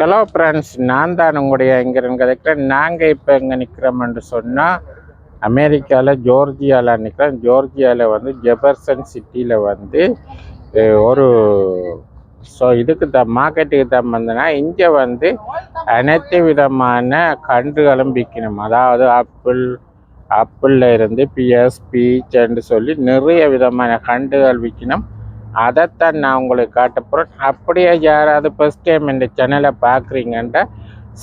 Hello friends நான் தான் உங்களுடைய எங்கிறேன்னு கதைக்கிறேன். நாங்கள் இப்போ எங்கே நிற்கிறோம்னு சொன்னால் அமெரிக்காவில் ஜோர்ஜியாவில் நிற்கிறோம் ஜோர்ஜியாவில் வந்து ஜெபர்சன் சிட்டியில் வந்து ஒரு ஸோ இதுக்கு தான் மார்க்கெட்டுக்கு தான் வந்தனா இங்கே வந்து அனைத்து விதமான கன்றுகளும் விற்கணும். அதாவது ஆப்பிள் ஆப்பிளில் இருந்து பிஎஸ் பீச்சுன்னு சொல்லி நிறைய விதமான கன்றுகள் விற்கணும். அதைத்தான் நான் உங்களுக்கு காட்ட போகிறேன் அப்படியே யாராவது ஃபஸ்ட் டைம் இந்த சேனலை பார்க்குறீங்கன்ட்டு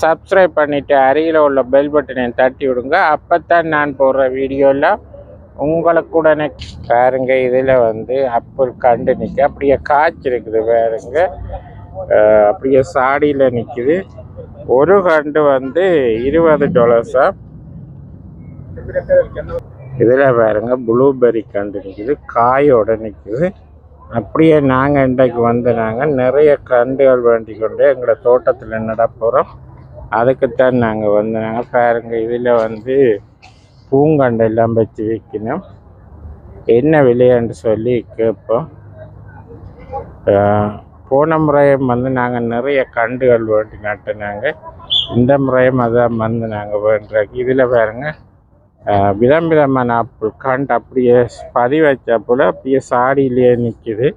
சப்ஸ்கிரைப் பண்ணிவிட்டு அருகில் உள்ள பெல் பட்டனை தட்டி விடுங்க. அப்போ தான் நான் போடுற வீடியோவில் உங்களுக்கு உடனே பாருங்க இதில் வந்து அப்புள் கண்டு நிற்க அப்படியே காய்ச்சிருக்குது பாருங்க. அப்படியே சாடியில் நிற்குது ஒரு கண்டு வந்து இருபது டாலர்ஸா இதில் பாருங்க ப்ளூபெர்ரி கண்டு நிற்குது காயோட நிற்குது அப்படியே நாங்கள் இன்றைக்கு வந்து நாங்கள் நிறைய கண்டுகள் வேண்டி கொண்டு எங்களோட தோட்டத்தில் நட போகிறோம் அதுக்குத்தான் நாங்கள் வந்து நாங்கள் பாருங்க இதில் வந்து பூங்கண்டு எல்லாம் வச்சு விற்கணும் என்ன விலையான்னு சொல்லி கேட்போம். போன முறையும் வந்து நாங்கள் நிறைய கண்டுகள் வேண்டி நட்டுனாங்க. இந்த முறையும் அதான் வந்து நாங்கள் வேண்டுறோம் இதில் பாருங்கள் விதம் விதமான ஆப்பிள் கண்டு அப்படியே பதி வச்ச போல் அப்படியே சாடியிலேயே நிற்கிது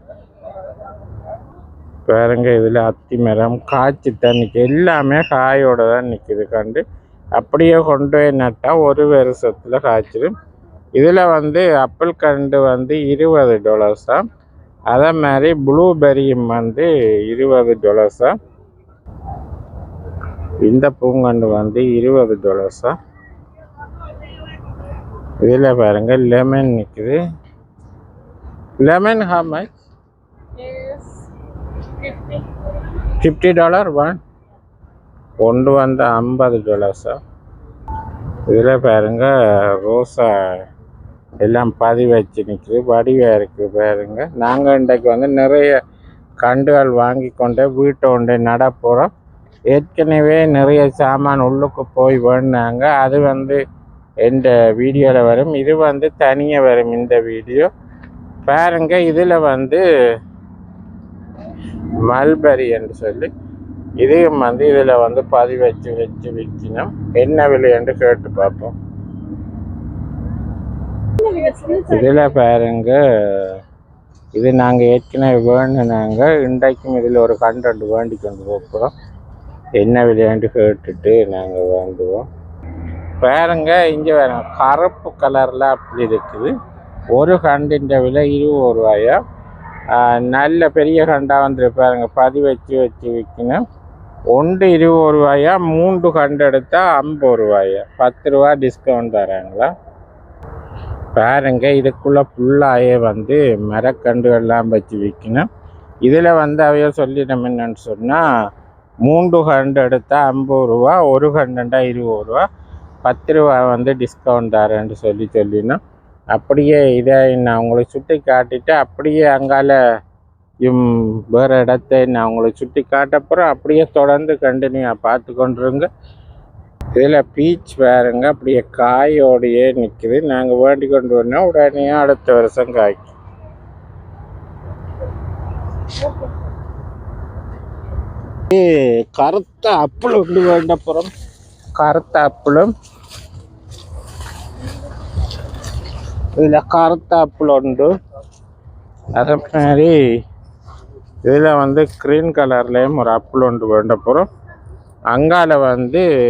பாருங்க இதில் அத்தி மரம் காய்ச்சி தண்ணி எல்லாமே காயோட தான் நிற்கிது கண்டு அப்படியே கொண்டு போய் நட்டால் ஒரு வருஷத்தில் காய்ச்சிடும் இதில் வந்து ஆப்பிள் கண்டு வந்து இருபது டாலர்ஸ் தான் அதே மாதிரி ப்ளூபெரியும் வந்து இருபது டாலர்ஸ் தான் இந்த பூங்கண்டு வந்து இருபது டாலர்ஸ் தான் இதில் பாருங்க லெமன் நிற்குது lemon is 50. Fifty dollar one ஒன்று வந்து ஐம்பது டாலர்ஸா இதில் பாருங்க ரோசா எல்லாம் பதி வச்சு நிற்குது வடிவாக இருக்குது பாருங்க. நாங்கள் இன்றைக்கு வந்து நிறைய கண்டுகள் வாங்கி கொண்டு வீட்டை கொண்டு நட போகிறோம் ஏற்கனவே நிறைய சாமான் உள்ளுக்கு போய் வேணுனாங்க. அது வந்து இந்த வீடியோவில் வரும்? இது வந்து தனியாக வரும் இந்த வீடியோ பாருங்க இதில் வந்து மல்பரி என்று சொல்லி இதையும் வந்து இதில் வந்து பதிவு வச்சு வச்சு விற்கணும் என்ன விலை என்று கேட்டு பார்ப்போம். இதில் பாருங்க இது நாங்கள் ஏற்கனவே வேணுனாங்க இன்றைக்கும் இதில் ஒரு கண்டென்ட் வேண்டி கொண்டு போகிறோம் என்ன விலையாண்டு கேட்டுட்டு நாங்கள் வாங்குவோம். பாருங்க இங்கே வேற கருப்பு கலரில் அப்படி இருக்குது. ஒரு கண்டின் விலை இருபது ரூபாயா? நல்ல பெரிய கண்டாக வந்துரு பாருங்க. பதி வச்சு வச்சு விற்கணும் ஒன்று இருபது ரூபாயா? மூன்று கண்டு எடுத்தால் ஐம்பது ரூபாயா? பத்து ரூபா டிஸ்கவுண்ட் தராங்களா? பாருங்க இதுக்குள்ளே ஃபுல்லாகவே வந்து மரக்கண்டுகள்லாம் வச்சு விற்கணும் இதில் வந்து அவைய சொல்லிட்டோம் என்னன்னு சொன்னால் மூன்று கண்டு எடுத்தால் ஐம்பது ரூபா ஒரு கண்டுண்டா இருபது ரூபா. பத்து ரூபா வந்து டிஸ்கவுண்ட் தரேன்னு சொல்லி சொல்லினா அப்படியே இதை நான் உங்களுக்கு சுட்டி காட்டிட்டு அப்படியே அங்கால இம் வேறு இடத்த நான் உங்களுக்கு சுட்டி காட்டப்புறம் அப்படியே தொடர்ந்து கண்டினியூவாக பார்த்து கொண்டிருங்க. இதில் பீச் வேறுங்க அப்படியே காயோடையே நிற்குது நாங்கள் வேண்டி கொண்டு வந்தோம். உடனே அடுத்த வருஷம் காய்க்கும் கருத்த அப்பிள் உண்டு வேண்டப்புறம் கருத்த அப்பிளும் இதில் கருத்த உண்டு. அதே மாதிரி இதில் வந்து க்ரீன் கலர்லேயும் ஒரு அப்பிள் வேண்ட போகிறோம் அங்கால வந்து